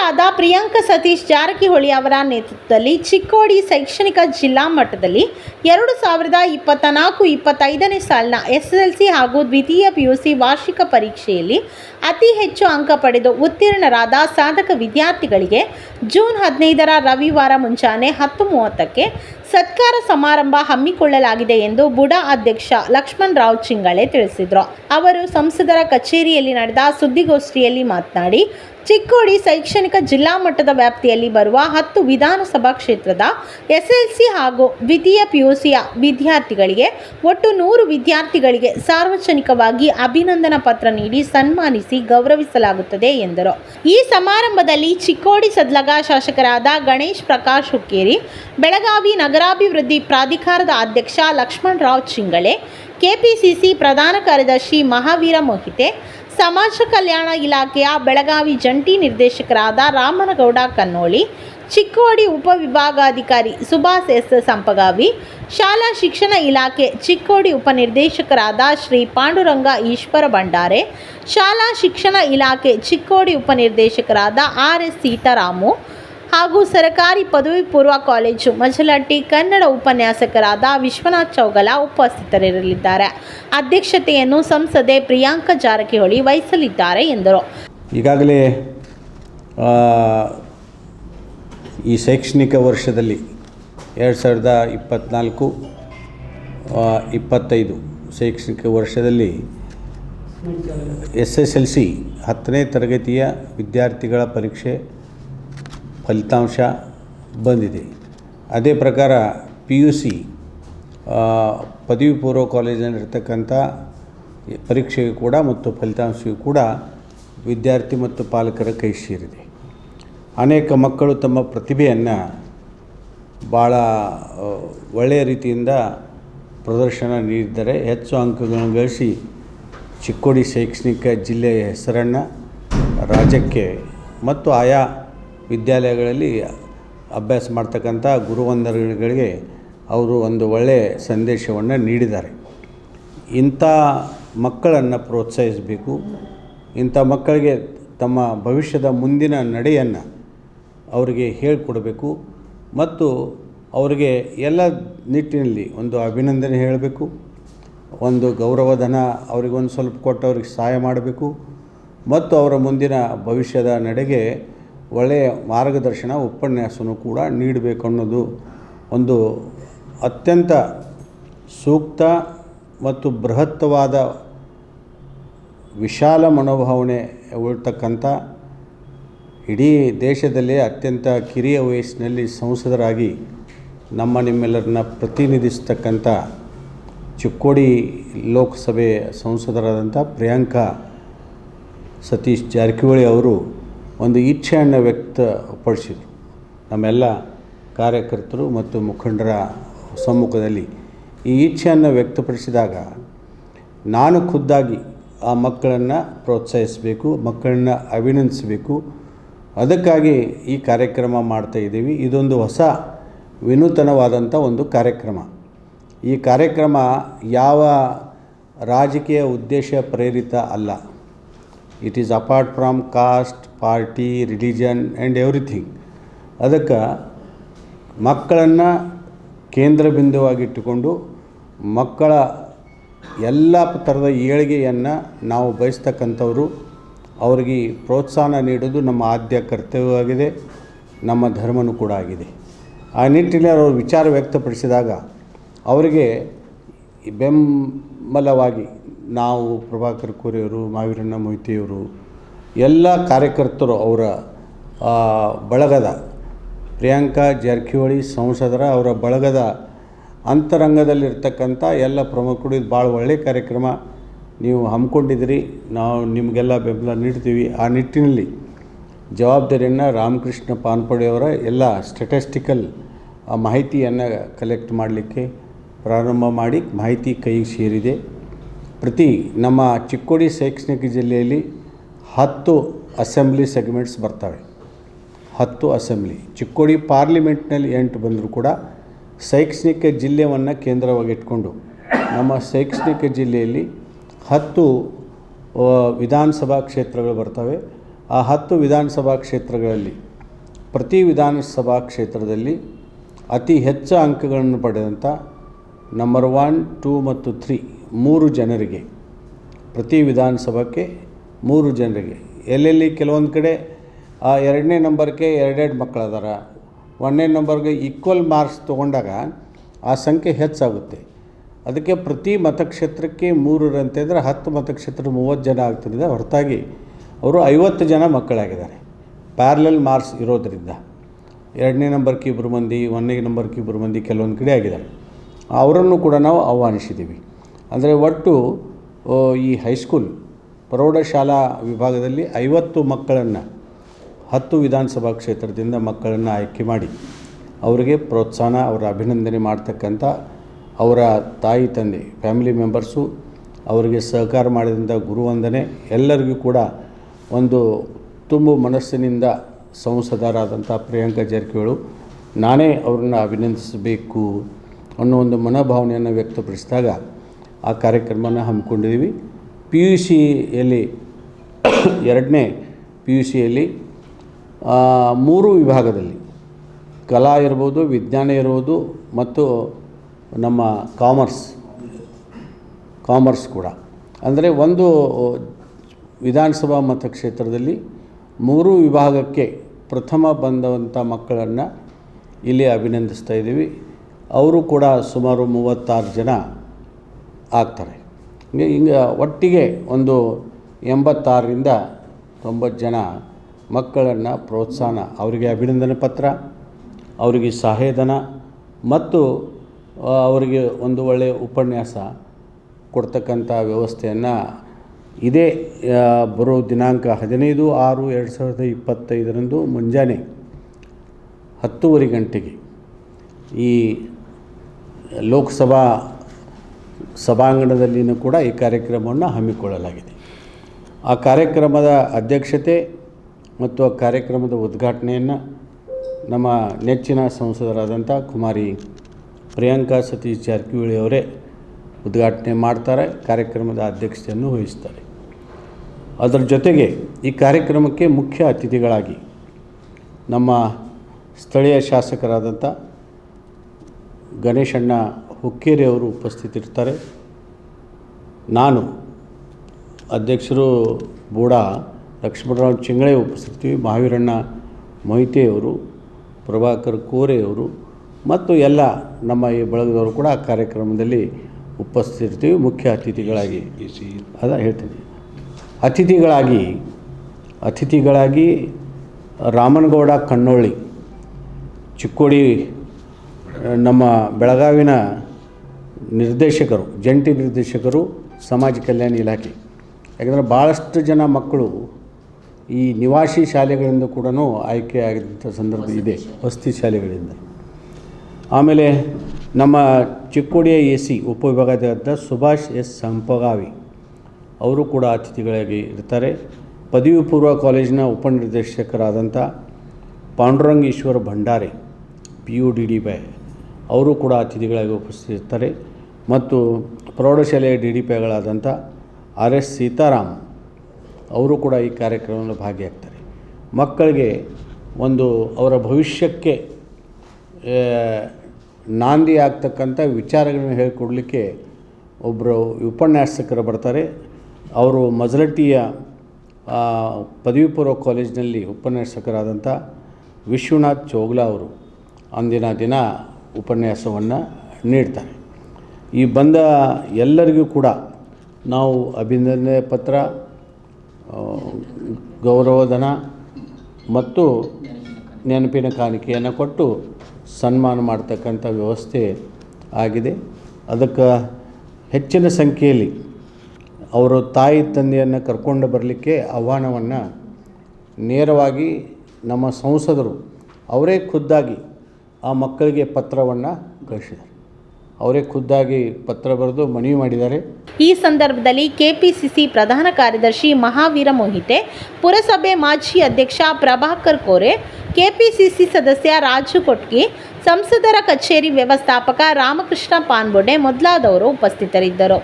ಸಚಿವರಾದ ಪ್ರಿಯಾಂಕ ಸತೀಶ್ ಜಾರಕಿಹೊಳಿ ಅವರ ನೇತೃತ್ವದಲ್ಲಿ ಚಿಕ್ಕೋಡಿ ಶೈಕ್ಷಣಿಕ ಜಿಲ್ಲಾ ಮಟ್ಟದಲ್ಲಿ ಎರಡು ಸಾವಿರದ ಇಪ್ಪತ್ತ ನಾಲ್ಕು ಇಪ್ಪತ್ತೈದನೇ ಸಾಲಿನ ಎಸ್ಎಸ್ಎಲ್ಸಿ ಹಾಗೂ ದ್ವಿತೀಯ ಪಿಯುಸಿ ವಾರ್ಷಿಕ ಪರೀಕ್ಷೆಯಲ್ಲಿ ಅತಿ ಹೆಚ್ಚು ಅಂಕ ಪಡೆದು ಉತ್ತೀರ್ಣರಾದ ಸಾಧಕ ವಿದ್ಯಾರ್ಥಿಗಳಿಗೆ ಜೂನ್ ಹದಿನೈದರ ರವಿವಾರ ಮುಂಜಾನೆ ಹತ್ತು ಮೂವತ್ತಕ್ಕೆ ಸತ್ಕಾರ ಸಮಾರಂಭ ಹಮ್ಮಿಕೊಳ್ಳಲಾಗಿದೆ ಎಂದು ಬುಡಾ ಅಧ್ಯಕ್ಷ ಲಕ್ಷ್ಮಣ್ ರಾವ್ ಚಿಂಗಳೆ ತಿಳಿಸಿದರು. ಅವರು ಸಂಸದರ ಕಚೇರಿಯಲ್ಲಿ ನಡೆದ ಸುದ್ದಿಗೋಷ್ಠಿಯಲ್ಲಿ ಮಾತನಾಡಿ ಚಿಕ್ಕೋಡಿ ಶೈಕ್ಷಣಿಕ ಜಿಲ್ಲಾ ಮಟ್ಟದ ವ್ಯಾಪ್ತಿಯಲ್ಲಿ ಬರುವ ಹತ್ತು ವಿಧಾನಸಭಾ ಕ್ಷೇತ್ರದ ಎಸ್ಎಲ್ಸಿ ಹಾಗೂ ದ್ವಿತೀಯ ಪಿಯುಸಿಯ ವಿದ್ಯಾರ್ಥಿಗಳಿಗೆ ಒಟ್ಟು ನೂರು ವಿದ್ಯಾರ್ಥಿಗಳಿಗೆ ಸಾರ್ವಜನಿಕವಾಗಿ ಅಭಿನಂದನಾ ಪತ್ರ ನೀಡಿ ಸನ್ಮಾನಿಸಿ ಗೌರವಿಸಲಾಗುತ್ತದೆ ಎಂದರು. ಈ ಸಮಾರಂಭದಲ್ಲಿ ಚಿಕ್ಕೋಡಿ ಸದ್ಲಗ ಶಾಸಕರಾದ ಗಣೇಶ್ ಪ್ರಕಾಶ್ ಹುಕ್ಕೇರಿ, ಬೆಳಗಾವಿ ನಗರಾಭಿವೃದ್ಧಿ ಪ್ರಾಧಿಕಾರದ ಅಧ್ಯಕ್ಷ ಲಕ್ಷ್ಮಣ್ ರಾವ್ ಚಿಂಗಳೆ, ಕೆಪಿಸಿಸಿ ಪ್ರಧಾನ ಕಾರ್ಯದರ್ಶಿ ಮಹಾವೀರ ಮೊಹಿತೆ ಸಮಾಜ ಕಲ್ಯಾಣ ಇಲಾಖೆಯ ಬೆಳಗಾವಿ ಜಂಟಿ ನಿರ್ದೇಶಕರಾದ ರಾಮನಗೌಡ ಕನ್ನೋಳಿ, ಚಿಕ್ಕೋಡಿ ಉಪವಿಭಾಗಾಧಿಕಾರಿ ಸುಭಾಸ್ ಎಸ್ ಸಂಪಗಾವಿ, ಶಾಲಾ ಶಿಕ್ಷಣ ಇಲಾಖೆ ಚಿಕ್ಕೋಡಿ ಉಪನಿರ್ದೇಶಕರಾದ ಶ್ರೀ ಪಾಂಡುರಂಗ ಈಶ್ವರ ಭಂಡಾರೆ, ಶಾಲಾ ಶಿಕ್ಷಣ ಇಲಾಖೆ ಚಿಕ್ಕೋಡಿ ಉಪನಿರ್ದೇಶಕರಾದ ಆರ್ ಎಸ್ ಸೀತಾರಾಮು ಹಾಗೂ ಸರಕಾರಿ ಪದವಿ ಪೂರ್ವ ಕಾಲೇಜು ಮಜಲಟ್ಟಿ ಕನ್ನಡ ಉಪನ್ಯಾಸಕರಾದ ವಿಶ್ವನಾಥ್ ಚೌಗಲ ಉಪಸ್ಥಿತರಿರಲಿದ್ದಾರೆ. ಅಧ್ಯಕ್ಷತೆಯನ್ನು ಸಂಸದೆ ಪ್ರಿಯಾಂಕ ಜಾರಕಿಹೊಳಿ ವಹಿಸಲಿದ್ದಾರೆ ಎಂದರು. ಈಗಾಗಲೇ ಈ ಶೈಕ್ಷಣಿಕ ವರ್ಷದಲ್ಲಿ ಎರಡು ಸಾವಿರದ ಇಪ್ಪತ್ತ್ನಾಲ್ಕು ಇಪ್ಪತ್ತೈದು ಶೈಕ್ಷಣಿಕ ವರ್ಷದಲ್ಲಿ ಎಸ್ ಎಸ್ ಎಲ್ ಸಿ ಹತ್ತನೇ ತರಗತಿಯ ವಿದ್ಯಾರ್ಥಿಗಳ ಪರೀಕ್ಷೆ ಫಲಿತಾಂಶ ಬಂದಿದೆ. ಅದೇ ಪ್ರಕಾರ ಪಿ ಯು ಸಿ ಪದವಿ ಪೂರ್ವ ಕಾಲೇಜಿನಲ್ಲಿರ್ತಕ್ಕಂಥ ಪರೀಕ್ಷೆಗೂ ಕೂಡ ಮತ್ತು ಫಲಿತಾಂಶವೂ ಕೂಡ ವಿದ್ಯಾರ್ಥಿ ಮತ್ತು ಪಾಲಕರ ಕೈ ಸೇರಿದೆ. ಅನೇಕ ಮಕ್ಕಳು ತಮ್ಮ ಪ್ರತಿಭೆಯನ್ನು ಭಾಳ ಒಳ್ಳೆಯ ರೀತಿಯಿಂದ ಪ್ರದರ್ಶನ ನೀಡಿದ್ದಾರೆ ಹೆಚ್ಚು ಅಂಕಗಳನ್ನು ಗಳಿಸಿ ಚಿಕ್ಕೋಡಿ ಶೈಕ್ಷಣಿಕ ಜಿಲ್ಲೆಯ ಹೆಸರನ್ನು ರಾಜ್ಯಕ್ಕೆ ಮತ್ತು ಆಯಾ ವಿದ್ಯಾಲಯಗಳಲ್ಲಿ ಅಭ್ಯಾಸ ಮಾಡ್ತಕ್ಕಂಥ ಗುರುವಂದರುಗಳಿಗೆ ಅವರು ಒಂದು ಒಳ್ಳೆಯ ಸಂದೇಶವನ್ನು ನೀಡಿದ್ದಾರೆ. ಇಂಥ ಮಕ್ಕಳನ್ನು ಪ್ರೋತ್ಸಾಹಿಸಬೇಕು. ಇಂಥ ಮಕ್ಕಳಿಗೆ ತಮ್ಮ ಭವಿಷ್ಯದ ಮುಂದಿನ ನಡೆಯನ್ನು ಅವರಿಗೆ ಹೇಳಿಕೊಡಬೇಕು ಮತ್ತು ಅವರಿಗೆ ಎಲ್ಲ ನಿಟ್ಟಿನಲ್ಲಿ ಒಂದು ಅಭಿನಂದನೆ ಹೇಳಬೇಕು. ಒಂದು ಗೌರವಧನ ಅವರಿಗೊಂದು ಸ್ವಲ್ಪ ಕೊಟ್ಟು ಅವ್ರಿಗೆ ಸಹಾಯ ಮಾಡಬೇಕು. ಮತ್ತು ಅವರ ಮುಂದಿನ ಭವಿಷ್ಯದ ನಡೆಗೆ ಒಳ್ಳೆಯ ಮಾರ್ಗದರ್ಶನ ಉಪನ್ಯಾಸನೂ ಕೂಡ ನೀಡಬೇಕು ಅನ್ನೋದು ಒಂದು ಅತ್ಯಂತ ಸೂಕ್ತ ಮತ್ತು ಬೃಹತ್ತವಾದ ವಿಶಾಲ ಮನೋಭಾವನೆ ಉಳ್ತಕ್ಕಂಥ ಇಡೀ ದೇಶದಲ್ಲೇ ಅತ್ಯಂತ ಕಿರಿಯ ವಯಸ್ಸಿನಲ್ಲಿ ಸಂಸದರಾಗಿ ನಮ್ಮ ನಿಮ್ಮೆಲ್ಲರನ್ನ ಪ್ರತಿನಿಧಿಸ್ತಕ್ಕಂಥ ಚಿಕ್ಕೋಡಿ ಲೋಕಸಭೆ ಸಂಸದರಾದಂಥ ಪ್ರಿಯಾಂಕಾ ಸತೀಶ್ ಜಾರಕಿಹೊಳಿ ಅವರು ಒಂದು ಇಚ್ಛೆಯನ್ನು ವ್ಯಕ್ತಪಡಿಸಿದರು. ನಮ್ಮೆಲ್ಲ ಕಾರ್ಯಕರ್ತರು ಮತ್ತು ಮುಖಂಡರ ಸಮ್ಮುಖದಲ್ಲಿ ಈ ಇಚ್ಛೆಯನ್ನು ವ್ಯಕ್ತಪಡಿಸಿದಾಗ ನಾನು ಖುದ್ದಾಗಿ ಆ ಮಕ್ಕಳನ್ನು ಪ್ರೋತ್ಸಾಹಿಸಬೇಕು, ಮಕ್ಕಳನ್ನ ಅಭಿನಂದಿಸಬೇಕು. ಅದಕ್ಕಾಗಿ ಈ ಕಾರ್ಯಕ್ರಮ ಮಾಡ್ತಾ ಇದ್ದೀವಿ. ಇದೊಂದು ಹೊಸ ವಿನೂತನವಾದಂಥ ಒಂದು ಕಾರ್ಯಕ್ರಮ. ಈ ಕಾರ್ಯಕ್ರಮ ಯಾವ ರಾಜಕೀಯ ಉದ್ದೇಶ ಪ್ರೇರಿತ ಅಲ್ಲ. It is apart from caste party religion and everything ಅದಕ್ಕೆ ಮಕ್ಕಳನ್ನು ಕೇಂದ್ರ ಬಿಂದುವಾಗಿಟ್ಟುಕೊಂಡು ಮಕ್ಕಳ ಎಲ್ಲ ಥರದ ಏಳಿಗೆಯನ್ನು ನಾವು ಬಯಸ್ತಕ್ಕಂಥವರು, ಅವರಿಗೆ ಪ್ರೋತ್ಸಾಹ ನೀಡೋದು ನಮ್ಮ ಆದ್ಯ ಕರ್ತವ್ಯವಾಗಿದೆ, ನಮ್ಮ ಧರ್ಮನೂ ಕೂಡ ಆಗಿದೆ. ಆ ನಿಟ್ಟಿನಲ್ಲಿ ಅವರು ವಿಚಾರ ವ್ಯಕ್ತಪಡಿಸಿದಾಗ, ಅವರಿಗೆ ಬೆಂಬಲವಾಗಿ ನಾವು ಪ್ರಭಾಕರ್ ಕೋರೆಯವರು, ಮಾವೀರಣ್ಣ ಮೊಯ್ತಿಯವರು, ಎಲ್ಲ ಕಾರ್ಯಕರ್ತರು ಅವರ ಬಳಗದ, ಪ್ರಿಯಾಂಕಾ ಜಾರಕಿಹೊಳಿ ಸಂಸದರ ಅವರ ಬಳಗದ ಅಂತರಂಗದಲ್ಲಿರ್ತಕ್ಕಂಥ ಎಲ್ಲ ಪ್ರಮುಖರು ಇದು ಭಾಳ ಒಳ್ಳೆಯ ಕಾರ್ಯಕ್ರಮ. ನೀವು ಹಮ್ಮಿಕೊಂಡಿದ್ದೀರಿ, ನಾವು ನಿಮಗೆಲ್ಲ ಬೆಂಬಲ ನೀಡ್ತೀವಿ. ಆ ನಿಟ್ಟಿನಲ್ಲಿ ಜವಾಬ್ದಾರಿಯನ್ನು ರಾಮಕೃಷ್ಣ ಪಾನ್ಪಡೆಯವರ ಎಲ್ಲ ಸ್ಟೆಟಿಸ್ಟಿಕಲ್ ಮಾಹಿತಿಯನ್ನು ಕಲೆಕ್ಟ್ ಮಾಡಲಿಕ್ಕೆ ಪ್ರಾರಂಭ ಮಾಡಿ, ಮಾಹಿತಿ ಕೈಗೆ ಸೇರಿದೆ. ಪ್ರತಿ ನಮ್ಮ ಚಿಕ್ಕೋಡಿ ಶೈಕ್ಷಣಿಕ ಜಿಲ್ಲೆಯಲ್ಲಿ ಹತ್ತು ಅಸೆಂಬ್ಲಿ ಸೆಗ್ಮೆಂಟ್ಸ್ ಬರ್ತವೆ. ಹತ್ತು ಅಸೆಂಬ್ಲಿ. ಚಿಕ್ಕೋಡಿ ಪಾರ್ಲಿಮೆಂಟ್ನಲ್ಲಿ ಎಂಟು ಬಂದರೂ ಕೂಡ ಶೈಕ್ಷಣಿಕ ಜಿಲ್ಲೆಯನ್ನು ಕೇಂದ್ರವಾಗಿಟ್ಕೊಂಡು ನಮ್ಮ ಶೈಕ್ಷಣಿಕ ಜಿಲ್ಲೆಯಲ್ಲಿ ಹತ್ತು ವಿಧಾನಸಭಾ ಕ್ಷೇತ್ರಗಳು ಬರ್ತವೆ. ಆ ಹತ್ತು ವಿಧಾನಸಭಾ ಕ್ಷೇತ್ರಗಳಲ್ಲಿ ಪ್ರತಿ ವಿಧಾನಸಭಾ ಕ್ಷೇತ್ರದಲ್ಲಿ ಅತಿ ಹೆಚ್ಚು ಅಂಕಗಳನ್ನು ಪಡೆದಂಥ ನಂಬರ್ ಒನ್ ಟೂ ಮತ್ತು ತ್ರೀ ಮೂರು ಜನರಿಗೆ, ಪ್ರತಿ ವಿಧಾನಸಭಾಕ್ಕೆ ಮೂರು ಜನರಿಗೆ. ಎಲ್ಲೆಲ್ಲಿ ಕೆಲವೊಂದು ಕಡೆ, ಆ ಎರಡನೇ ನಂಬರ್ಗೆ ಎರಡೆರಡು ಮಕ್ಕಳು ಅದಾರ. ಒಂದನೇ ನಂಬರ್ಗೆ ಈಕ್ವಲ್ ಮಾರ್ಕ್ಸ್ ತೊಗೊಂಡಾಗ ಆ ಸಂಖ್ಯೆ ಹೆಚ್ಚಾಗುತ್ತೆ. ಅದಕ್ಕೆ ಪ್ರತಿ ಮತಕ್ಷೇತ್ರಕ್ಕೆ ಮೂರರಂತೆ ಅಂದರೆ ಹತ್ತು ಮತಕ್ಷೇತ್ರ ಮೂವತ್ತು ಜನ ಆಗ್ತಿರೋದ ಹೊರತಾಗಿ ಅವರು ಐವತ್ತು ಜನ ಮಕ್ಕಳಾಗಿದ್ದಾರೆ. ಪ್ಯಾರ್ಲಲ್ ಮಾರ್ಕ್ಸ್ ಇರೋದರಿಂದ. ಎರಡನೇ ನಂಬರ್ಗೆ ಇಬ್ಬರು ಮಂದಿ, ಒಂದನೇ ನಂಬರ್ಗೆ ಇಬ್ಬರು ಮಂದಿ ಕೆಲವೊಂದು ಕಡೆ ಆಗಿದ್ದಾರೆ. ಅವರನ್ನು ಕೂಡ ನಾವು ಆಹ್ವಾನಿಸಿದ್ದೀವಿ. ಅಂದರೆ ಒಟ್ಟು ಈ ಹೈಸ್ಕೂಲ್ ಪ್ರೌಢಶಾಲಾ ವಿಭಾಗದಲ್ಲಿ ಐವತ್ತು ಮಕ್ಕಳನ್ನು ಹತ್ತು ವಿಧಾನಸಭಾ ಕ್ಷೇತ್ರದಿಂದ ಮಕ್ಕಳನ್ನು ಆಯ್ಕೆ ಮಾಡಿ, ಅವರಿಗೆ ಪ್ರೋತ್ಸಾಹ ಅವರ ಅಭಿನಂದನೆ ಮಾಡ್ತಕ್ಕಂಥ ಅವರ ತಾಯಿ, ತಂದೆ ಫ್ಯಾಮಿಲಿ ಮೆಂಬರ್ಸು ಅವರಿಗೆ ಸಹಕಾರ ಮಾಡಿದಂಥ ಗುರುವಂದನೆ, ಎಲ್ಲರಿಗೂ ಕೂಡ ಒಂದು ತುಂಬು ಮನಸ್ಸಿನಿಂದ ಸಂಸದರಾದಂಥ ಪ್ರಿಯಾಂಕಾ ಜಾರಕಿಹೊಳಿ, ನಾನೇ ಅವ್ರನ್ನ ಅಭಿನಂದಿಸಬೇಕು ಅನ್ನೋ ಒಂದು ಮನೋಭಾವನೆಯನ್ನು ವ್ಯಕ್ತಪಡಿಸಿದಾಗ ಆ ಕಾರ್ಯಕ್ರಮನ ಹಮ್ಮಿಕೊಂಡಿದ್ದೀವಿ. ಪಿ ಯು ಸಿಯಲ್ಲಿ ಎರಡನೇ ಪಿ ಯು ಸಿಯಲ್ಲಿ ಮೂರು ವಿಭಾಗದಲ್ಲಿ ಕಲಾ ಇರ್ಬೋದು, ವಿಜ್ಞಾನ ಇರ್ಬೋದು ಮತ್ತು ನಮ್ಮ ಕಾಮರ್ಸ್ ಕಾಮರ್ಸ್ ಕೂಡ. ಅಂದರೆ ಒಂದು ವಿಧಾನಸಭಾ ಮತಕ್ಷೇತ್ರದಲ್ಲಿ ಮೂರು ವಿಭಾಗಕ್ಕೆ ಪ್ರಥಮ ಬಂದಂಥ ಮಕ್ಕಳನ್ನು ಇಲ್ಲಿ ಅಭಿನಂದಿಸ್ತಾ ಇದ್ದೀವಿ. ಅವರು ಕೂಡ ಸುಮಾರು ಮೂವತ್ತಾರು ಜನ ಆಗ್ತಾರೆ. ಹಿಂಗೆ ಒಟ್ಟಿಗೆ ಒಂದು ಎಂಬತ್ತಾರರಿಂದ ತೊಂಬತ್ತು ಜನ ಮಕ್ಕಳನ್ನು ಪ್ರೋತ್ಸಾಹನ, ಅವರಿಗೆ ಅಭಿನಂದನೆ ಪತ್ರ, ಅವರಿಗೆ ಸಹಾಯಧನ ಮತ್ತು ಅವರಿಗೆ ಒಂದು ಒಳ್ಳೆಯ ಉಪನ್ಯಾಸ ಕೊಡ್ತಕ್ಕಂಥ ವ್ಯವಸ್ಥೆಯನ್ನು ಇದೇ ಬರೋ ದಿನಾಂಕ ಹದಿನೈದು ಆರು ಎರಡು ಸಾವಿರದ ಇಪ್ಪತ್ತೈದರಂದು ಮುಂಜಾನೆ ಹತ್ತೂವರೆ ಗಂಟೆಗೆ ಈ ಲೋಕಸಭಾ ಸಭಾಂಗಣದಲ್ಲಿಯೂ ಕೂಡ ಈ ಕಾರ್ಯಕ್ರಮವನ್ನು ಹಮ್ಮಿಕೊಳ್ಳಲಾಗಿದೆ. ಆ ಕಾರ್ಯಕ್ರಮದ ಅಧ್ಯಕ್ಷತೆ ಮತ್ತು ಆ ಕಾರ್ಯಕ್ರಮದ ಉದ್ಘಾಟನೆಯನ್ನು ನಮ್ಮ ನೆಚ್ಚಿನ ಸಂಸದರಾದಂಥ ಕುಮಾರಿ ಪ್ರಿಯಾಂಕಾ ಸತೀಶ್ ಜಾರಕಿಹೊಳಿ ಅವರೇ ಉದ್ಘಾಟನೆ ಮಾಡ್ತಾರೆ, ಕಾರ್ಯಕ್ರಮದ ಅಧ್ಯಕ್ಷತೆಯನ್ನು ವಹಿಸ್ತಾರೆ. ಅದರ ಜೊತೆಗೆ ಈ ಕಾರ್ಯಕ್ರಮಕ್ಕೆ ಮುಖ್ಯ ಅತಿಥಿಗಳಾಗಿ ನಮ್ಮ ಸ್ಥಳೀಯ ಶಾಸಕರಾದಂಥ ಗಣೇಶಣ್ಣ ಹುಕ್ಕೇರಿ ಅವರು ಉಪಸ್ಥಿತಿರ್ತಾರೆ. ನಾನು ಅಧ್ಯಕ್ಷರು ಬೂಡ ಲಕ್ಷ್ಮಣರಾವ್ ಚಿಂಗಳೆ ಉಪಸ್ಥಿತಿ ಮಹಾವೀರಣ್ಣ ಮೊಯ್ತೆಯವರು, ಪ್ರಭಾಕರ್ ಕೋರೆಯವರು ಮತ್ತು ಎಲ್ಲ ನಮ್ಮ ಈ ಬಳಗದವರು ಕೂಡ ಆ ಕಾರ್ಯಕ್ರಮದಲ್ಲಿ ಉಪಸ್ಥಿತಿರ್ತೀವಿ. ಮುಖ್ಯ ಅತಿಥಿಗಳಾಗಿ ಅದ ಹೇಳ್ತೀನಿ. ಅತಿಥಿಗಳಾಗಿ ಅತಿಥಿಗಳಾಗಿ ರಾಮನಗೌಡ ಕಣ್ಣೊಳ್ಳಿ, ಚಿಕ್ಕೋಡಿ, ನಮ್ಮ ಬೆಳಗಾವಿನ ನಿರ್ದೇಶಕರು ಜಂಟಿ ನಿರ್ದೇಶಕರು ಸಮಾಜ ಕಲ್ಯಾಣ ಇಲಾಖೆ. ಯಾಕಂದರೆ ಭಾಳಷ್ಟು ಜನ ಮಕ್ಕಳು ಈ ನಿವಾಸಿ ಶಾಲೆಗಳಿಂದ ಕೂಡ ಆಯ್ಕೆ ಆಗಿದ್ದಂಥ ಸಂದರ್ಭ ಇದೆ. ವಸ್ತಿ ಶಾಲೆಗಳಿಂದ. ಆಮೇಲೆ ನಮ್ಮ ಚಿಕ್ಕೋಡಿಯ ಎ ಸಿ ಉಪವಿಭಾಗಾಧಿಕಾರಿ ಸುಭಾಷ್ ಎಸ್ ಸಂಪಗಾವಿ ಅವರು ಕೂಡ ಅತಿಥಿಗಳಾಗಿ ಇರ್ತಾರೆ. ಪದವಿ ಪೂರ್ವ ಕಾಲೇಜಿನ ಉಪನಿರ್ದೇಶಕರಾದಂಥ Pandurangeshwara Bhandare P U D D by ಅವರು ಕೂಡ ಅತಿಥಿಗಳಾಗಿ ಉಪಸ್ಥಿತಿರ್ತಾರೆ. ಮತ್ತು ಪ್ರೌಢಶಾಲೆಯ ಡಿ ಡಿ ಪಿಗಳಾದಂಥ ಆರ್ ಎಸ್ ಸೀತಾರಾಮ್ ಅವರು ಕೂಡ ಈ ಕಾರ್ಯಕ್ರಮದಲ್ಲಿ ಭಾಗಿಯಾಗ್ತಾರೆ. ಮಕ್ಕಳಿಗೆ ಒಂದು ಅವರ ಭವಿಷ್ಯಕ್ಕೆ ನಾಂದಿ ಆಗ್ತಕ್ಕಂಥ ವಿಚಾರಗಳನ್ನು ಹೇಳಿಕೊಡಲಿಕ್ಕೆ ಒಬ್ಬರು ಉಪನ್ಯಾಸಕರು ಬರ್ತಾರೆ. ಅವರು ಮಜಲಟ್ಟಿಯ ಪದವಿ ಪೂರ್ವ ಕಾಲೇಜಿನಲ್ಲಿ ಉಪನ್ಯಾಸಕರಾದಂಥ ವಿಶ್ವನಾಥ್ ಚೋಗ್ಲಾ ಅವರು ಅಂದಿನ ದಿನ ಉಪನ್ಯಾಸವನ್ನು ನೀಡ್ತಾರೆ. ಈ ಬಂದ ಎಲ್ಲರಿಗೂ ಕೂಡ ನಾವು ಅಭಿನಂದನೆ ಪತ್ರ ಗೌರವಧನ ಮತ್ತು ನೆನಪಿನ ಕಾಣಿಕೆಯನ್ನು ಕೊಟ್ಟು ಸನ್ಮಾನ ಮಾಡ್ತಕ್ಕಂಥ ವ್ಯವಸ್ಥೆ ಆಗಿದೆ. ಅದಕ್ಕೆ ಹೆಚ್ಚಿನ ಸಂಖ್ಯೆಯಲ್ಲಿ ಅವರು ತಾಯಿ ತಂದೆಯನ್ನು ಕರ್ಕೊಂಡು ಬರಲಿಕ್ಕೆ ಆಹ್ವಾನವನ್ನು ನೇರವಾಗಿ ನಮ್ಮ ಸಂಸದರು ಅವರೇ ಖುದ್ದಾಗಿ ಆ ಮಕ್ಕಳಿಗೆ ಪತ್ರವನ್ನು ಕಳಿಸಿದ್ದಾರೆ. ಅವರೇ ಖುದ್ದಾಗಿ ಪತ್ರ ಬರೆದು ಮನವಿ ಮಾಡಿದ್ದಾರೆ. ಈ ಸಂದರ್ಭದಲ್ಲಿ ಕೆಪಿಸಿಸಿ ಪ್ರಧಾನ ಕಾರ್ಯದರ್ಶಿ ಮಹಾವೀರ ಮೋಹಿತೆ, ಪುರಸಭೆ ಮಾಜಿ ಅಧ್ಯಕ್ಷ ಪ್ರಭಾಕರ್ ಕೋರೆ, ಕೆಪಿಸಿಸಿ ಸದಸ್ಯ ರಾಜು ಕೊಟ್ಗಿ ಸಂಸದರ ಕಚೇರಿ ವ್ಯವಸ್ಥಾಪಕ ರಾಮಕೃಷ್ಣ ಪಾನ್ಬೋಡೆ ಮೊದಲಾದವರು ಉಪಸ್ಥಿತರಿದ್ದರು.